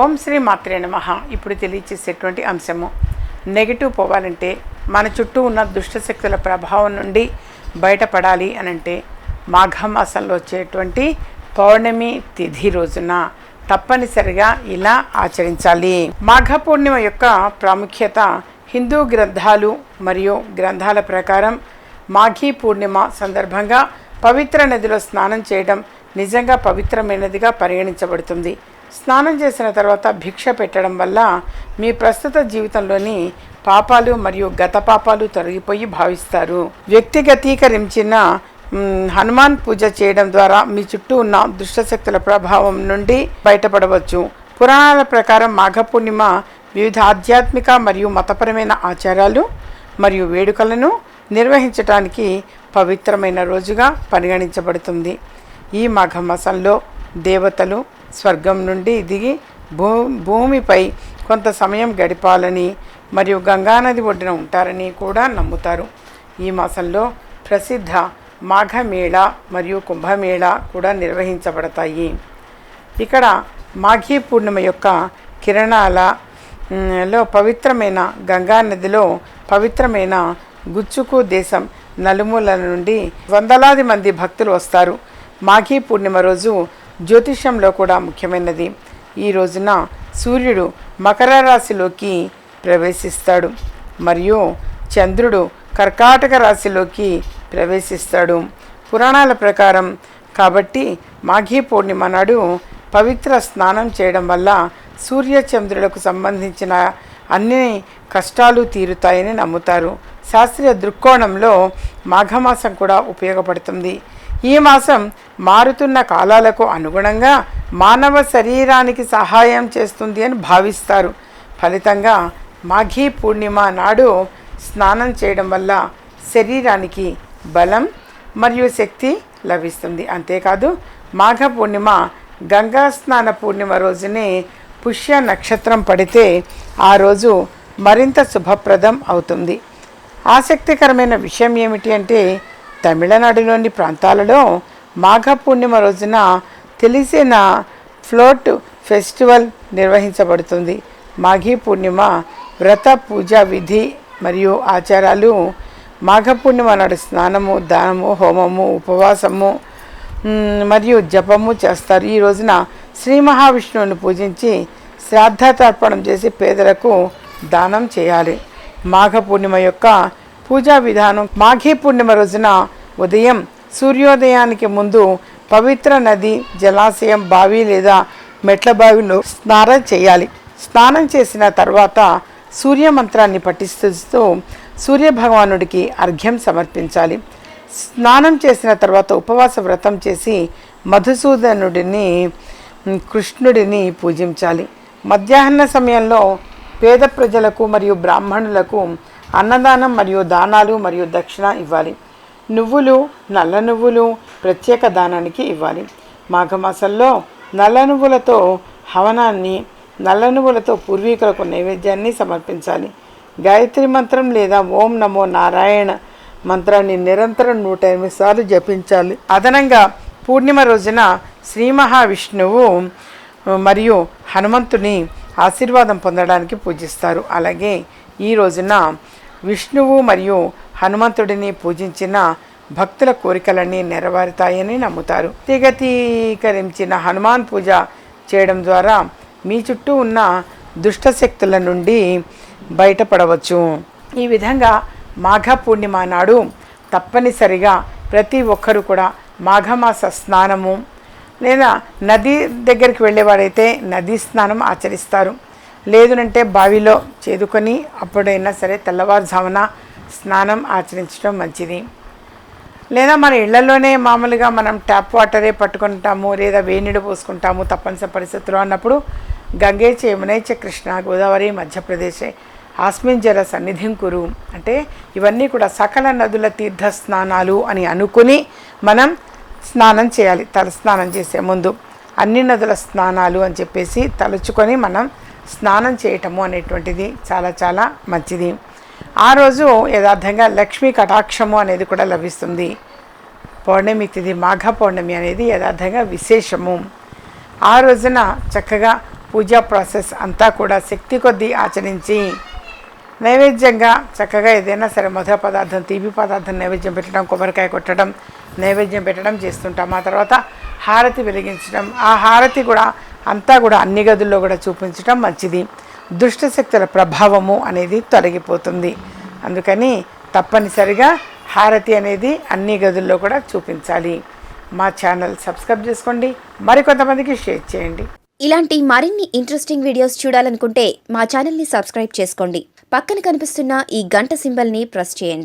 ఓం శ్రీ మాత్రే నమ. ఇప్పుడు తెలియచేసేటువంటి అంశము. నెగిటివ్ పోవాలంటే మన చుట్టూ ఉన్న దుష్టశక్తుల ప్రభావం నుండి బయటపడాలి అని అంటే మాఘమాసంలో వచ్చేటువంటి పౌర్ణమి తిథి రోజున తప్పనిసరిగా ఇలా ఆచరించాలి. మాఘ పూర్ణిమ యొక్క ప్రాముఖ్యత హిందూ గ్రంథాలు మరియు గ్రంథాల ప్రకారం మాఘీ పూర్ణిమ సందర్భంగా పవిత్ర నదిలో స్నానం చేయడం నిజంగా పవిత్రమైనదిగా పరిగణించబడుతుంది. స్నానం చేసిన తర్వాత భిక్ష పెట్టడం వల్ల మీ ప్రస్తుత జీవితంలోని పాపాలు మరియు గత పాపాలు తొలగిపోయి భావిస్తారు. వ్యక్తిగతీకరించిన హనుమాన్ పూజ చేయడం ద్వారా మీ చుట్టూ ఉన్న దుష్టశక్తుల ప్రభావం నుండి బయటపడవచ్చు. పురాణాల ప్రకారం మాఘ పూర్ణిమ వివిధ ఆధ్యాత్మిక మరియు మతపరమైన ఆచారాలు మరియు వేడుకలను నిర్వహించడానికి పవిత్రమైన రోజుగా పరిగణించబడుతుంది. ఈ మాఘమాసంలో దేవతలు స్వర్గం నుండి దిగి భూ భూమిపై కొంత సమయం గడిపాలని మరియు గంగానది ఒడ్డున ఉంటారని కూడా నమ్ముతారు. ఈ మాసంలో ప్రసిద్ధ మాఘమేళ మరియు కుంభమేళ కూడా నిర్వహించబడతాయి. ఇక్కడ మాఘీ పూర్ణిమ యొక్క కిరణాల లో పవిత్రమైన గంగా నదిలో పవిత్రమైన గుచ్చుకు దేశం నలుమూలల నుండి వందలాది మంది భక్తులు వస్తారు. మాఘీ పూర్ణిమ రోజు జ్యోతిష్యంలో కూడా ముఖ్యమైనది. ఈ రోజున సూర్యుడు మకర రాశిలోకి ప్రవేశిస్తాడు. మరియు చంద్రుడు కర్కాటక రాశిలోకి ప్రవేశిస్తాడు. పురాణాల ప్రకారం కాబట్టి మాఘీ పూర్ణిమ నాడు పవిత్ర స్నానం చేయడం వల్ల సూర్య చంద్రులకు సంబంధించిన అన్ని కష్టాలు తీరుతాయని నమ్ముతారు. శాస్త్రీయ దృక్కోణంలో మాఘమాసం కూడా ఉపయోగపడుతుంది. ఈ మాసం మారుతున్న కాలాలకు అనుగుణంగా మానవ శరీరానికి సహాయం చేస్తుంది అని భావిస్తారు. ఫలితంగా మాఘీ పూర్ణిమ నాడు స్నానం చేయడం వల్ల శరీరానికి బలం మరియు శక్తి లభిస్తుంది. అంతేకాదు మాఘ పూర్ణిమ గంగా స్నాన పూర్ణిమ రోజునే పుష్య నక్షత్రం పడితే ఆ రోజు మరింత శుభప్రదం అవుతుంది. ఆసక్తికరమైన విషయం ఏమిటి అంటే తమిళనాడులోని ప్రాంతాలలో మాఘ పూర్ణిమ రోజున తెలిసిన ఫ్లోట్ ఫెస్టివల్ నిర్వహించబడుతుంది. మాఘీ పూర్ణిమ వ్రత పూజ విధి మరియు ఆచారాలు మాఘ పూర్ణిమ నాడు స్నానము దానము హోమము ఉపవాసము మరియు జపము చేస్తారు. ఈ రోజున శ్రీ మహావిష్ణువుని పూజించి శ్రాద్ధ తర్పణం చేసి పేదలకు దానం చేయాలి. మాఘ పూర్ణిమ యొక్క పూజా విధానం మాఘీ పూర్ణిమ రోజున ఉదయం సూర్యోదయానికి ముందు పవిత్ర నది జలాశయం బావి లేదా మెట్ల బావిలో స్నానం చేయాలి. స్నానం చేసిన తర్వాత సూర్య మంత్రాన్ని పఠిస్తూ సూర్య భగవానుడికి అర్ఘ్యం సమర్పించాలి. స్నానం చేసిన తర్వాత ఉపవాస వ్రతం చేసి మధుసూదనుడిని కృష్ణుడిని పూజించాలి. మధ్యాహ్న సమయంలో పేద ప్రజలకు మరియు బ్రాహ్మణులకు అన్నదానం మరియు దానాలు మరియు దక్షిణ ఇవ్వాలి. నువ్వులు నల్ల నువ్వులు ప్రత్యేక దానానికి ఇవ్వాలి. మాఘమాసంలో నల్ల నువ్వులతో హవనాన్ని నల్ల నువ్వులతో పూర్వీకులకు నైవేద్యాన్ని సమర్పించాలి. గాయత్రి మంత్రం లేదా ఓం నమో నారాయణ మంత్రాన్ని నిరంతరం నూట ఎనిమిది సార్లు జపించాలి. అదనంగా పూర్ణిమ రోజున శ్రీ మహావిష్ణువు మరియు హనుమంతుని ఆశీర్వాదం పొందడానికి పూజిస్తారు. అలాగే ఈ రోజున విష్ణువు మరియు హనుమంతుడిని పూజించిన భక్తుల కోరికలన్నీ నెరవేరుతాయని నమ్ముతారు. తిగతీకరించిన హనుమాన్ పూజ చేయడం ద్వారా మీ చుట్టూ ఉన్న దుష్టశక్తుల నుండి బయటపడవచ్చు. ఈ విధంగా మాఘ పూర్ణిమ నాడు తప్పనిసరిగా ప్రతి ఒక్కరూ కూడా మాఘమాస స్నానము లేదా నది దగ్గరికి వెళ్ళేవారైతే నదీ స్నానం ఆచరిస్తారు. లేదునంటే బావిలో చేదుకొని అప్పుడైనా సరే తెల్లవారుజామున స్నానం ఆచరించడం మంచిది. లేదా మన ఇళ్ళలోనే మామూలుగా మనం ట్యాప్ వాటరే పట్టుకుంటాము లేదా వేణిడు పోసుకుంటాము తప్పనిసరి పరిస్థితుల్లో అన్నప్పుడు గంగే చ చ కృష్ణ గోదావరి మధ్యప్రదేశ్ ఆస్మిన్ జల సన్నిధిం కురు. అంటే ఇవన్నీ కూడా సకల నదుల తీర్థ స్నానాలు అని అనుకుని మనం స్నానం చేయాలి. తల స్నానం చేసే ముందు అన్ని నదుల స్నానాలు అని చెప్పేసి తలుచుకొని మనం స్నానం చేయటము అనేటువంటిది చాలా చాలా మంచిది. ఆ రోజు యథార్థంగా లక్ష్మీ కటాక్షము అనేది కూడా లభిస్తుంది. పౌర్ణమి తిథి మాఘ పౌర్ణమి అనేది యథార్థంగా విశేషము. ఆ రోజున చక్కగా పూజా ప్రాసెస్ అంతా కూడా శక్తి కొద్దీ ఆచరించి నైవేద్యంగా చక్కగా ఏదైనా సరే మధుర పదార్థం తీపి పదార్థం నైవేద్యం పెట్టడం కొబ్బరికాయ కొట్టడం నైవేద్యం పెట్టడం చేస్తుంటాం. ఆ తర్వాత హారతి వెలిగించడం. ఆ హారతి కూడా అంతా కూడా అన్ని గదుల్లో కూడా చూపించడం మంచిది. దుష్ట శక్తుల ప్రభావము అనేది తొలగిపోతుంది. అందుకని తప్పనిసరిగా హారతి అనేది అన్ని గదుల్లో కూడా చూపించాలి. మా ఛానల్ సబ్స్క్రైబ్ చేసుకోండి. మరికొంతమందికి షేర్ చేయండి. ఇలాంటి మరిన్ని ఇంట్రెస్టింగ్ వీడియోస్ చూడాలనుకుంటే మా ఛానల్ని సబ్స్క్రైబ్ చేసుకోండి. పక్కన కనిపిస్తున్న ఈ గంట సింబల్ని ప్రెస్ చేయండి.